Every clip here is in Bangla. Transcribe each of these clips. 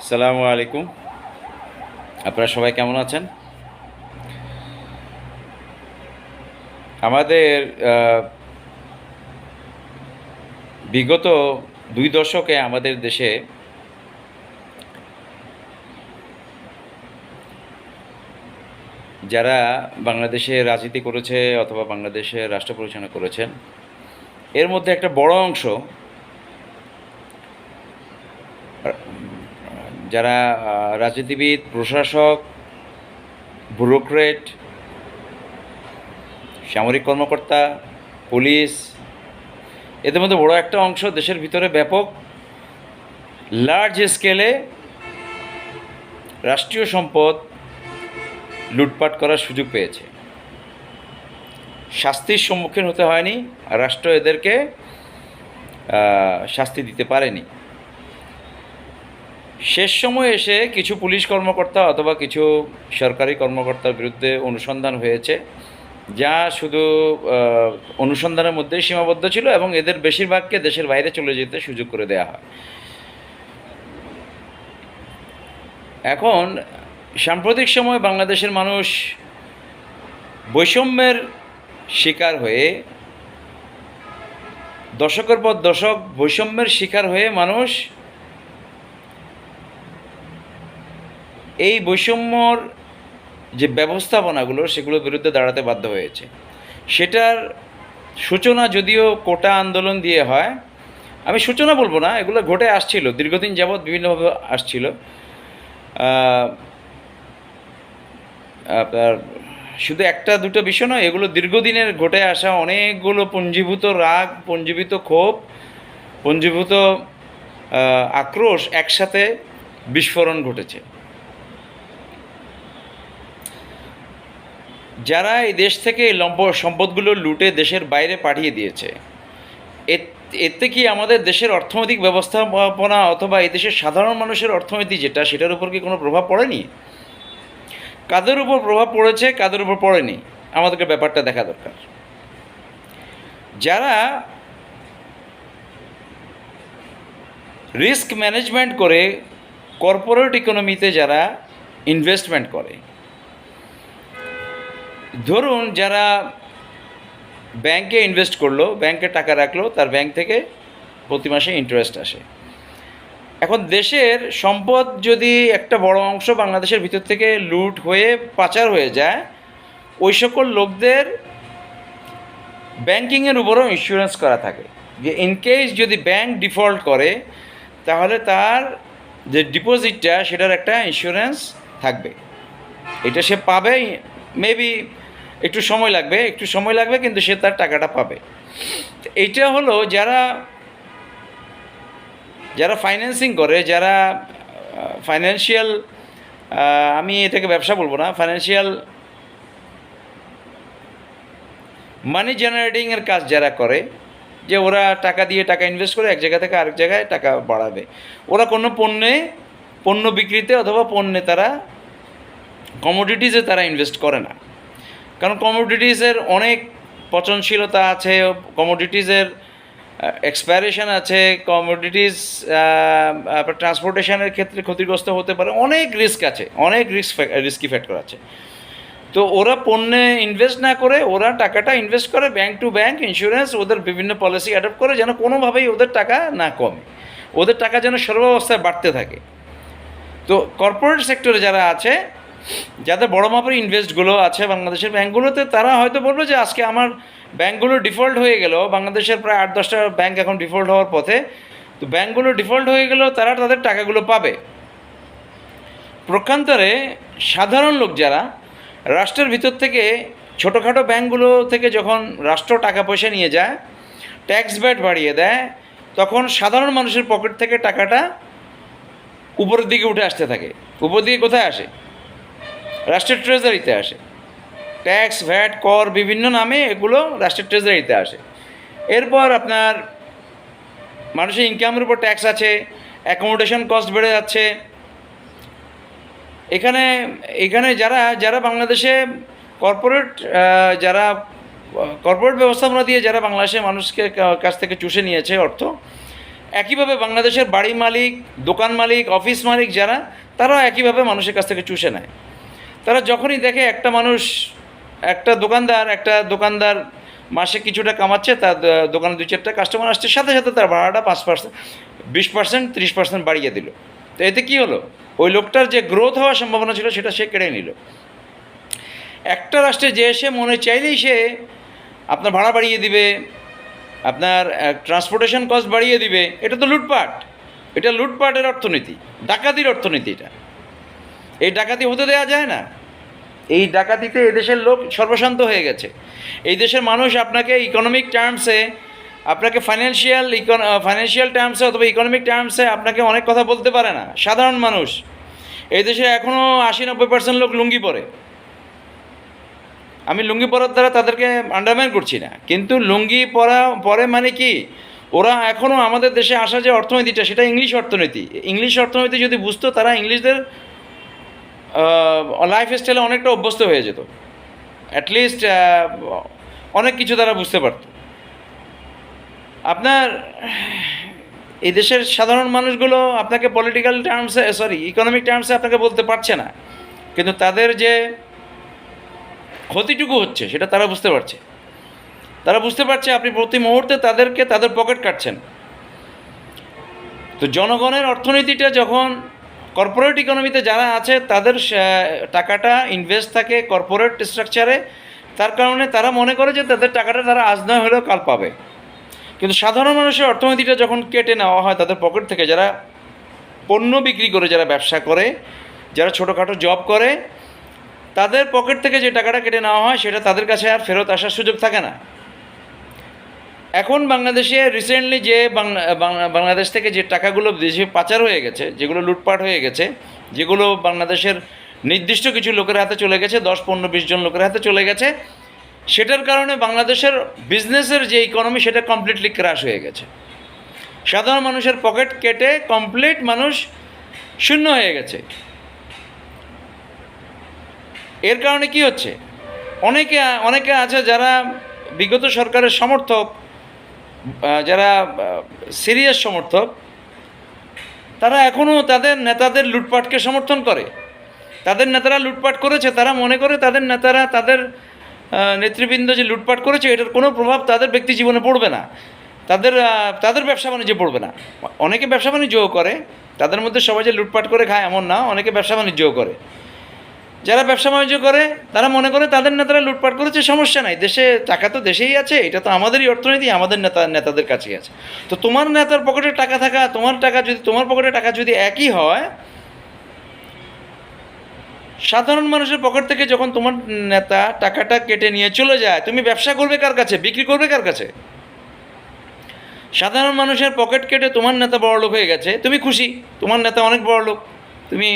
আসসালামু আলাইকুম। আপনারা সবাই কেমন আছেন? আমাদের বিগত দুই দশকে আমাদের দেশে যারা বাংলাদেশে রাজনীতি করেছে অথবা বাংলাদেশে রাষ্ট্র পরিচালনা করেছেন, এর মধ্যে একটা বড় অংশ যারা রাজনীতিবিদ, প্রশাসক ব্যুরোক্রেট সামরিক কর্মকর্তা, পুলিশ, এদের মধ্যে বড় একটা অংশ দেশের ভিতরে ব্যাপক লার্জ স্কেলে রাষ্ট্রীয় সম্পদ লুটপাট করার সুযোগ পেয়েছে। শাস্তির সম্মুখীন হতে হয়নি রাষ্ট্র এদেরকে শাস্তি দিতে পারেনি। শেষ সময় এসে কিছু পুলিশ কর্মকর্তা অথবা কিছু সরকারি কর্মকর্তার বিরুদ্ধে অনুসন্ধান হয়েছে, যা শুধু অনুসন্ধানের মধ্যেই সীমাবদ্ধ ছিল এবং এদের বেশিরভাগকে দেশের বাইরে চলে যেতে সুযোগ করে দেওয়া হয়। এখন, সাম্প্রতিক সময় বাংলাদেশের মানুষ বৈষম্যের শিকার হয়ে, দশকের পর দশক বৈষম্যের শিকার হয়ে মানুষ এই বৈষম্যর যে ব্যবস্থাপনাগুলো সেগুলোর বিরুদ্ধে দাঁড়াতে বাধ্য হয়েছে। সেটার সূচনা যদিও কোটা আন্দোলন দিয়ে হয়, আমি সূচনা বলব না, এগুলো ঘটে আসছিল, দীর্ঘদিন যাবৎ বিভিন্নভাবে আসছিল। আপনার শুধু একটা, দুটো বিষয় নয়, এগুলো দীর্ঘদিনের ঘটে আসা অনেকগুলো পঞ্জীভূত রাগ, পঞ্জীভূত ক্ষোভ, পঞ্জীভূত আক্রোশ একসাথে বিস্ফোরণ ঘটেছে। যারা এই দেশ থেকে এই লম্ব সম্পদগুলো লুটে দেশের বাইরে পাঠিয়ে দিয়েছে, এতে কি আমাদের দেশের অর্থনৈতিক ব্যবস্থাপনা অথবা এই দেশের সাধারণ মানুষের অর্থনীতি যেটা, সেটার উপর কি কোনো প্রভাব পড়েনি? কাদের উপর প্রভাব পড়েছে, কাদের উপর পড়েনি? আমাদেরকে ব্যাপারটা দেখা দরকার। যারা রিস্ক ম্যানেজমেন্ট করে কর্পোরেট ইকোনমিতে যারা ইনভেস্টমেন্ট করে ধরুন যারা ব্যাংকে ইনভেস্ট করল, ব্যাংকে টাকা রাখল, তার ব্যাংক থেকে প্রতি মাসে ইন্টারেস্ট আসে। এখন দেশের সম্পদ যদি একটা বড় অংশ বাংলাদেশের ভিতর থেকে লুট হয়ে পাচার হয়ে যায়, ওই সকল লোকদের ব্যাংকিংয়ের উপরও ইন্স্যুরেন্স করা থাকে। যে ইনকেস যদি ব্যাংক ডিফল্ট করে, তাহলে তার যে ডিপোজিটটা সেটার একটা ইন্স্যুরেন্স থাকবে। এটা সে পাবে মেবি একটু সময় লাগবে, একটু সময় লাগবে, কিন্তু সে তার টাকাটা পাবে। এইটা হলো যারা যারা ফাইন্যান্সিং করে, যারা ফাইন্যান্সিয়াল আমি এটাকে ব্যবসা বলব না ফাইন্যান্সিয়াল মানি জেনারেটিংয়ের কাজ যারা করে, যে ওরা টাকা দিয়ে টাকা ইনভেস্ট করে এক জায়গা থেকে আরেক জায়গায় টাকা বাড়াবে। ওরা কোনো পণ্যে, পণ্য বিক্রিতে অথবা পণ্যে তারা কমোডিটিসে তারা ইনভেস্ট করে না। কারণ কমোডিটিসের অনেক পচনশীলতা আছে কমোডিটিসের এক্সপায়ারেশন আছে কমোডিটিস ট্রান্সপোর্টেশনের ক্ষেত্রে ক্ষতিগ্রস্ত হতে পারে, অনেক রিস্ক আছে, অনেক রিস্ক রিস্কি ফ্যাক্টর আছে। তো ওরা পণ্যে ইনভেস্ট না করে, ওরা টাকাটা ইনভেস্ট করে ব্যাংক টু ব্যাংক ইন্স্যুরেন্স ওদের বিভিন্ন পলিসি অ্যাডপ্ট করে যেন কোনোভাবেই ওদের টাকা না কমে। ওদের টাকা যেন সর্বাবস্থায় বাড়তে থাকে। তো কর্পোরেট সেক্টরে যারা আছে যাদের বড় মাপের ইনভেস্টগুলো আছে বাংলাদেশের ব্যাঙ্কগুলোতে তারা হয়তো বলবে যে আজকে আমার ব্যাঙ্কগুলো ডিফল্ট হয়ে গেল। বাংলাদেশের প্রায় আট, দশটা ব্যাঙ্ক এখন ডিফল্ট হওয়ার পথে। তো ব্যাঙ্কগুলো ডিফল্ট হয়ে গেলেও তারা তাদের টাকাগুলো পাবে। প্রকান্তরে সাধারণ লোক যারা, রাষ্ট্রের ভিতর থেকে ছোটোখাটো ব্যাঙ্কগুলো থেকে যখন রাষ্ট্র টাকা পয়সা নিয়ে যায়, ট্যাক্স ব্যাট বাড়িয়ে দেয়, তখন সাধারণ মানুষের পকেট থেকে টাকাটা উপরের দিকে উঠে আসতে থাকে। উপর দিকে কোথায় আসে? রাষ্ট্রের ট্রেজারিতে আসে। ট্যাক্স ভ্যাট কর বিভিন্ন নামে এগুলো রাষ্ট্রের ট্রেজারিতে আসে। এরপর আপনার মানুষের ইনকামের উপর ট্যাক্স আছে অ্যাকোমোডেশন কস্ট বেড়ে যাচ্ছে। এখানে এখানে যারা যারা বাংলাদেশে কর্পোরেট যারা কর্পোরেট ব্যবস্থাপনা দিয়ে যারা বাংলাদেশের মানুষকে কাছ থেকে চুষে নিয়েছে অর্থ, একইভাবে বাংলাদেশের বাড়ি মালিক, দোকান মালিক, অফিস মালিক যারা, তারাও একইভাবে মানুষের কাছ থেকে চুষে নেয়। তারা যখনই দেখে একটা মানুষ, একটা দোকানদার একটা দোকানদার মাসে কিছুটা কামাচ্ছে, তার দোকানে দুই চারটা কাস্টমার আসছে, সাথে সাথে তার ভাড়াটা পাঁচ পার্সেন্ট বিশ পার্সেন্ট ত্রিশ পার্সেন্ট বাড়িয়ে দিল। তো এতে কী হলো? ওই লোকটার যে গ্রোথ হওয়ার সম্ভাবনা ছিল, সেটা সে কেড়ে নিল। একটা রাষ্ট্রে যে এসে মনে চাইলেই সে আপনার ভাড়া বাড়িয়ে দিবে, আপনার ট্রান্সপোর্টেশন কস্ট বাড়িয়ে দিবে, এটা তো লুটপাট। এটা লুটপাটের অর্থনীতি, ডাকাতির অর্থনীতি এটা। এই ডাকাতি হতে দেওয়া যায় না। এই ডাকাতিতে এদেশের লোক সর্বশান্ত হয়ে গেছে। এই দেশের মানুষ আপনাকে ইকোনমিক টার্মসে আপনাকে ফাইন্যান্সিয়াল ফাইন্যান্সিয়াল টার্মসে অথবা ইকোনমিক টার্মসে আপনাকে অনেক কথা বলতে পারে না। সাধারণ মানুষ। এই দেশে এখনও আশি নব্বই পার্সেন্ট লোক লুঙ্গি পরে। আমি লুঙ্গি পরার দ্বারা তাদেরকে আন্ডারমাইন করছি না। কিন্তু লুঙ্গি পরা, পরে মানে কি? ওরা এখনও আমাদের দেশে আসা যে অর্থনীতিটা, সেটা ইংলিশ অর্থনীতি। ইংলিশ অর্থনীতি যদি বুঝতো, তারা ইংলিশদের লাইফ স্টাইলে অনেকটা অভ্যস্ত হয়ে যেত। অ্যাটলিস্ট অনেক কিছু তারা বুঝতে পারত। আপনার, এই দেশের সাধারণ মানুষগুলো আপনাকে পলিটিক্যাল টার্মসে সরি ইকোনমিক টার্মসে আপনাকে বলতে পারছে না। কিন্তু তাদের যে ক্ষতিটুকু হচ্ছে, সেটা তারা বুঝতে পারছে। তারা বুঝতে পারছে আপনি প্রতি মুহূর্তে তাদেরকে তাদের পকেট কাটছেন। তো জনগণের অর্থনীতিটা যখন কর্পোরেট ইকোনমিতে যারা আছে, তাদের টাকাটা ইনভেস্ট থাকে কর্পোরেট স্ট্রাকচারে তার কারণে তারা মনে করে যে তাদের টাকাটা তারা আজ নয়, হলেও কাল পাবে। কিন্তু সাধারণ মানুষের অর্থনীতিটা যখন কেটে নেওয়া হয়, তাদের পকেট থেকে যারা পণ্য বিক্রি করে, যারা ব্যবসা করে, যারা ছোটোখাটো জব করে, তাদের পকেট থেকে যে টাকাটা কেটে নেওয়া হয়, সেটা তাদের কাছে আর ফেরত আসার সুযোগ থাকে না। এখন বাংলাদেশে রিসেন্টলি যে বাংলা, বাংলা- বাংলাদেশ থেকে যে টাকাগুলো দেশে পাচার হয়ে গেছে, যেগুলো লুটপাট হয়ে গেছে, যেগুলো বাংলাদেশের নির্দিষ্ট কিছু লোকের হাতে চলে গেছে, দশ, পনেরো, বিশ জন লোকের হাতে চলে গেছে, সেটার কারণে বাংলাদেশের বিজনেসের যে ইকোনমি সেটা কমপ্লিটলি ক্রাশ হয়ে গেছে। সাধারণ মানুষের পকেট কেটে কমপ্লিট মানুষ শূন্য হয়ে গেছে। এর কারণে কি হচ্ছে? অনেকে অনেকে আছে যারা বিগত সরকারের সমর্থক যারা সিরিয়াস সমর্থক, তারা এখনও তাদের নেতাদের লুটপাটকে সমর্থন করে। তাদের নেতারা লুটপাট করেছে, তারা মনে করে তাদের নেতারা, তাদের নেতৃবৃন্দ যে লুটপাট করেছে, এটার কোনো প্রভাব তাদের ব্যক্তি জীবনে পড়বে না। তাদের তাদের ব্যবসা বাণিজ্যে পড়বে না। অনেকে ব্যবসা বাণিজ্যও করে, তাদের মধ্যে সবাই যে লুটপাট করে খায় এমন না, অনেকে ব্যবসা বাণিজ্যও করে। যারা ব্যবসা বাণিজ্য করে, তারা মনে করে তাদের নেতারা লুটপাট করেছে, সমস্যা নাই। দেশে টাকা তো দেশেই আছে, এটা তো আমাদেরই অর্থনীতি, আমাদের নেতা, নেতাদের কাছেই আছে। তো তোমার নেতার পকেটে টাকা থাকা, তোমার টাকা যদি, তোমার পকেটে টাকা যদি একই হয়, সাধারণ মানুষের পকেট থেকে যখন তোমার নেতা টাকাটা কেটে নিয়ে চলে যায়, তুমি ব্যবসা করবে কার কাছে? বিক্রি করবে কার কাছে? সাধারণ মানুষের পকেট কেটে তোমার নেতা বড় লোক হয়ে গেছে, তুমি খুশি। তোমার নেতা অনেক বড় লোক তুমি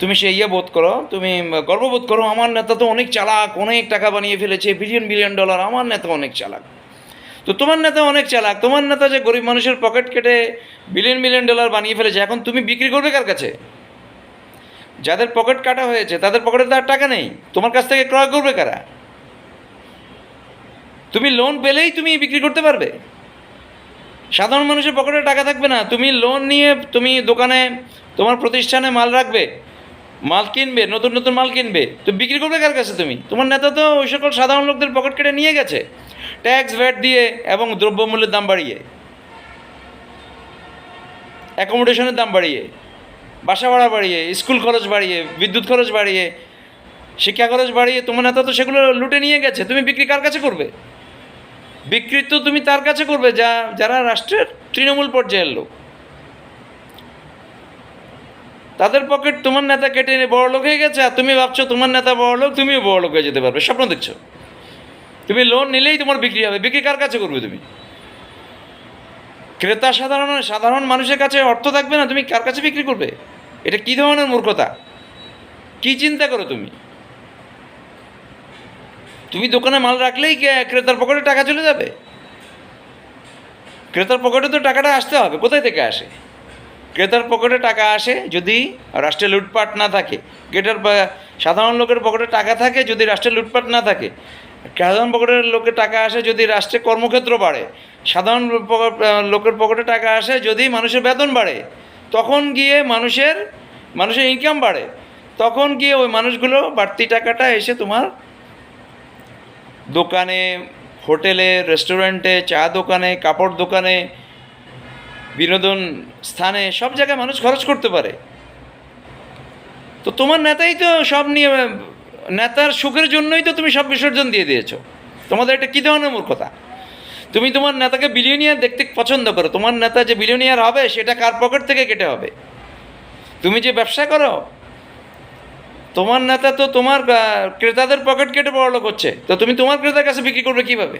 তুমি সে ইয়ে বোধ করো, তুমি গর্ববোধ করো, আমার নেতা তো অনেক চালাক, অনেক টাকা বানিয়ে ফেলেছে বিলিয়ন বিলিয়ন ডলার আমার নেতা অনেক চালাক। তো তোমার নেতা অনেক চালাক, তোমার নেতা যে গরিব মানুষের পকেট কেটে বিলিয়ন বিলিয়ন ডলার বানিয়ে ফেলেছে, এখন তুমি বিক্রি করবে কার কাছে? যাদের পকেট কাটা হয়েছে, তাদের পকেটে তার টাকা নেই, তোমার কাছ থেকে ক্রয় করবে কারা? তুমি লোন পেলেই তুমি বিক্রি করতে পারবে। সাধারণ মানুষের পকেটে টাকা থাকবে না, তুমি লোন নিয়ে তুমি দোকানে, তোমার প্রতিষ্ঠানে মাল রাখবে মাল কিনবে, নতুন নতুন মাল কিনবে, তো বিক্রি করবে কার কাছে তুমি? তোমার নেতা তো ওই সকল সাধারণ লোকদের পকেট কেটে নিয়ে গেছে। ট্যাক্স ভ্যাট দিয়ে এবং দ্রব্যমূল্যের দাম বাড়িয়ে। অ্যাকোমোডেশনের দাম বাড়িয়ে। বাসা ভাড়া বাড়িয়ে স্কুল খরচ বাড়িয়ে, বিদ্যুৎ খরচ বাড়িয়ে, শিক্ষা খরচ বাড়িয়ে, তোমার নেতা তো সেগুলো লুটে নিয়ে গেছে। তুমি বিক্রি কার কাছে করবে? বিক্রি তো তুমি তার কাছে করবে, যা, যারা রাষ্ট্রের তৃণমূল পর্যায়ের লোক। তাদের পকেট তোমার নেতা কেটে নিয়ে বড় লোক হয়ে গেছে, আর তুমি ভাবছ তোমার নেতা বড় লোক তুমিও বড় লোক হয়ে যেতে পারবে। স্বপ্ন দেখছ? তুমি লোন নিলেই তোমার বিক্রি হবে। বিক্রি কার কাছে করবে তুমি? ক্রেতা সাধারণ সাধারণ মানুষের কাছে অর্থ থাকবে না, তুমি কার কাছে বিক্রি করবে? এটা কী ধরনের মূর্খতা? কী চিন্তা করো তুমি? তুমি দোকানে মাল রাখলেই ক্রেতার পকেটে টাকা চলে যাবে? ক্রেতার পকেটে তো টাকাটা আসতে হবে, কোথায় থেকে আসে? ক্রেতার পকেটে টাকা আসে যদি রাষ্ট্রে লুটপাট না থাকে। ক্রেতার সাধারণ লোকের পকেটে টাকা থাকে যদি রাষ্ট্রে লুটপাট না থাকে। সাধারণ পকেটের লোকের টাকা আসে যদি রাষ্ট্রে কর্মক্ষেত্র বাড়ে। সাধারণ লোকের পকেটে টাকা আসে যদি মানুষের বেতন বাড়ে। তখন গিয়ে মানুষের মানুষের ইনকাম বাড়ে। তখন গিয়ে ওই মানুষগুলো বাড়তি টাকাটা এসে তোমার দোকানে, হোটেলে রেস্টুরেন্টে চা দোকানে, কাপড় দোকানে বিনোদন স্থানে সব জায়গায় মানুষ খরচ করতে পারে। তো তোমার নেতাই তো সব নিয়ে, নেতার সুখের জন্যই তো তুমি সব বিসর্জন দিয়ে দিয়েছ। তোমাদের এটা কী ধরনের মূর্খতা? তুমি তোমার নেতাকে বিলিয়নিয়ার দেখতে পছন্দ করো। তোমার নেতা যে বিলিয়নিয়ার হবে, সেটা কার পকেট থেকে কেটে হবে? তুমি যে ব্যবসা করো, তোমার নেতা তো তোমার ক্রেতাদের পকেট কেটে বড়লোক হচ্ছে। তো তুমি তোমার ক্রেতার কাছে বিক্রি করবে কীভাবে?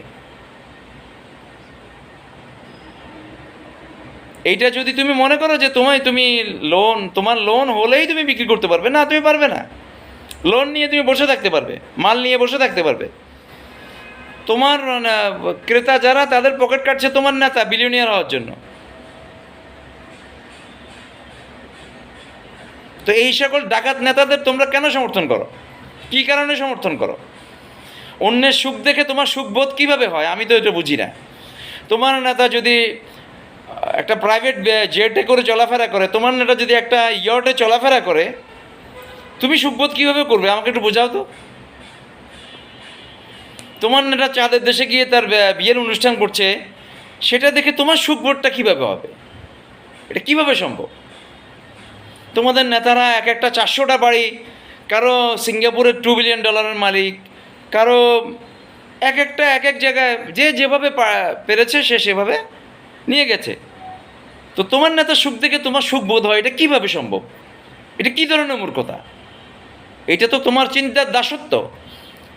এইটা যদি তুমি মনে করো যে তোমায় তুমি লোন তোমার লোন হলেই তুমি বিক্রি করতে পারবে, না, তুমি পারবে না। লোন নিয়ে তুমি বসে থাকতে পারবে, মাল নিয়ে বসে থাকতে পারবে। তোমার ক্রেতা যারা, তাদের পকেট কাটছে তোমার নেতা বিলিয়নিয়ার হওয়ার জন্য। তো এই সকল ডাকাত নেতাদের তোমরা কেন সমর্থন করো? কী কারণে সমর্থন করো? অন্যের সুখ দেখে তোমার সুখবোধ কীভাবে হয়? আমি তো এটা বুঝি না। তোমার নেতা যদি একটা প্রাইভেট জেটে করে চলাফেরা করে। তোমার এটা যদি একটা ইয়টে চলাফেরা করে, তুমি সুখবোধ কীভাবে করবে? আমাকে একটু বোঝাও তো। তোমার নেতা চাঁদের দেশে গিয়ে তার বিয়ের অনুষ্ঠান করছে, সেটা দেখে তোমার সুখবোধটা কীভাবে হবে? এটা কীভাবে সম্ভব? তোমাদের নেতারা এক একটা চারশোটা বাড়ি, কারও সিঙ্গাপুরের টু বিলিয়ন ডলারের মালিক, কারও এক একটা, এক এক জায়গায় যে যেভাবে পেরেছে সে সেভাবে নিয়ে গেছে। তো তোমার নেতা সুখ দেখে তোমার সুখ বোধ হয়, এটা কীভাবে সম্ভব? এটা কী ধরনের মূর্খতা? এটা তো তোমার চিন্তার দাসত্ব।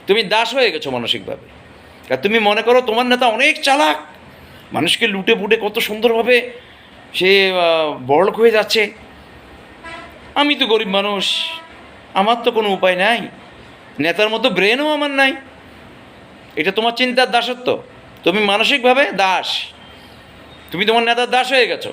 তুমি দাস হয়ে গেছো মানসিকভাবে। আর তুমি মনে করো তোমার নেতা অনেক চালাক। মানুষকে লুটে পুটে কত সুন্দরভাবে সে বড়লোক হয়ে যাচ্ছে। আমি তো গরিব মানুষ। আমার তো কোনো উপায় নাই। নেতার মতো ব্রেনও আমার নাই। এটা তোমার চিন্তার দাসত্ব। তুমি মানসিকভাবে দাস। তুমি তোমার নেতার দাস হয়ে গেছো।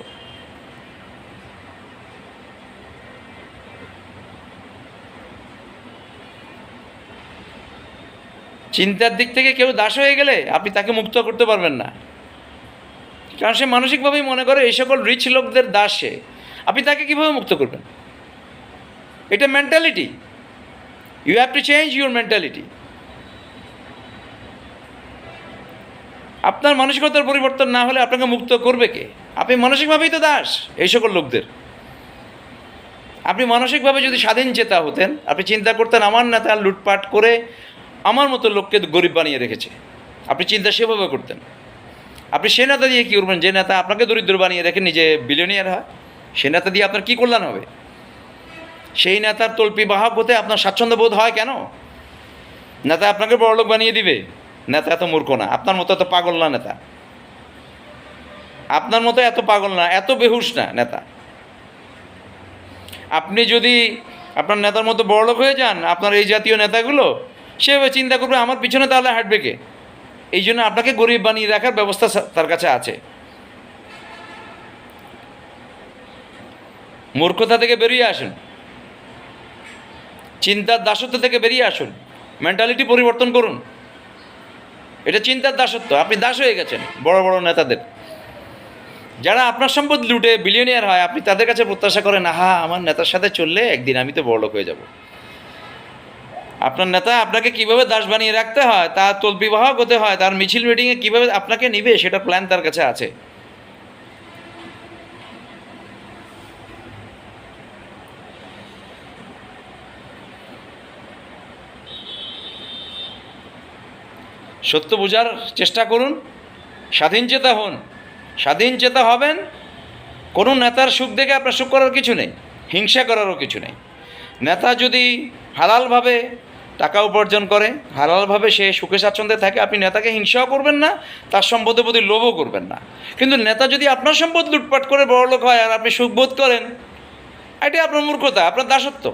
চিন্তার দিক থেকে কেউ দাস হয়ে গেলে আপনি তাকে মুক্ত করতে পারবেন না। কারণ সে মানসিকভাবেই মনে করে এই সকল রিচ লোকদের দাসে আপনি তাকে কীভাবে মুক্ত করবেন? এটা mentality you have to change your mentality আপনার মানসিকতার পরিবর্তন না হলে আপনাকে মুক্ত করবে কে? আপনি মানসিকভাবেই তো দাস, এই সকল লোকদের। আপনি মানসিকভাবে যদি স্বাধীন চেতা হতেন, আপনি চিন্তা করতেন, আমার নেতা লুটপাট করে আমার মতো লোককে গরিব বানিয়ে রেখেছে। আপনি চিন্তা সেভাবে করতেন। আপনি সে নেতা দিয়ে কী করবেন? যে নেতা আপনাকে দরিদ্র বানিয়ে রেখে নিজে বিলিয়নিয়ার হয়, সে নেতা দিয়ে আপনার কী কল্যাণ হবে? সেই নেতার তল্পি বাহক হতে আপনার স্বাচ্ছন্দ্য বোধ হয় কেন? নেতা আপনাকে বড়লোক বানিয়ে দিবে। নেতা এত মূর্খ না। আপনার মতো এত পাগল না নেতা। আপনার মতো এত পাগল না, এত বেহুশ না নেতা। আপনি যদি আপনার নেতার মতো বড়লোক হয়ে যান, আপনার এই জাতীয় নেতাগুলো সেভাবে চিন্তা করবে, আমার পিছনে তাহলে হাঁটবে কে? এই জন্য আপনাকে গরিব বানিয়ে রাখার ব্যবস্থা তার কাছে আছে। মূর্খতা থেকে বেরিয়ে আসুন। চিন্তার দাসত্ব থেকে বেরিয়ে আসুন। মেন্টালিটি পরিবর্তন করুন। চিন্তার দাসত্ব। আপনি দাস হয়ে গেছেন, বড় বড় নেতাদের। যারা আপনার সম্পদ লুটে বিলিয়নিয়ার হয়, আপনি তাদের কাছে প্রত্যাশা করেন, আহা, আমার নেতার সাথে চললে একদিন আমি তো বড়লোক হয়ে যাব। আপনার নেতা আপনাকে কীভাবে দাস বানিয়ে রাখতে হয়, তার বিবাহ করতে হয়, তার মিছিল মিটিংয়ে কীভাবে আপনাকে নিবে, সেটা প্ল্যান তার কাছে আছে। সত্য বোঝার চেষ্টা করুন, স্বাধীন চেতা হন। স্বাধীন চেতা হবেন, কোনো নেতার সুখ দেখে আপনার সুখ করার কিছু নেই, হিংসা করারও কিছু নেই। নেতা যদি হালালভাবে টাকা উপার্জন করে, হালালভাবে সে সুখে স্বাচ্ছন্দ্যে থাকে, আপনি নেতাকে হিংসাও করবেন না, তার সম্পদের প্রতি লোভও করবেন না। কিন্তু নেতা যদি আপনার সম্পদ লুটপাট করে বড়লোক হয় আর আপনি সুখবোধ করেন, এটাই আপনার মূর্খতা, আপনার দাসত্ব।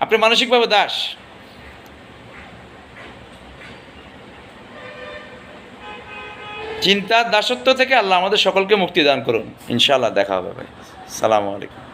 আপনি মানসিকভাবে দাস। চিন্তার দাসত্ব থেকে আল্লাহ আমাদের সকলকে মুক্তি দান করুন। ইনশাআল্লাহ দেখা হবে ভাই। সালামু আলাইকুম।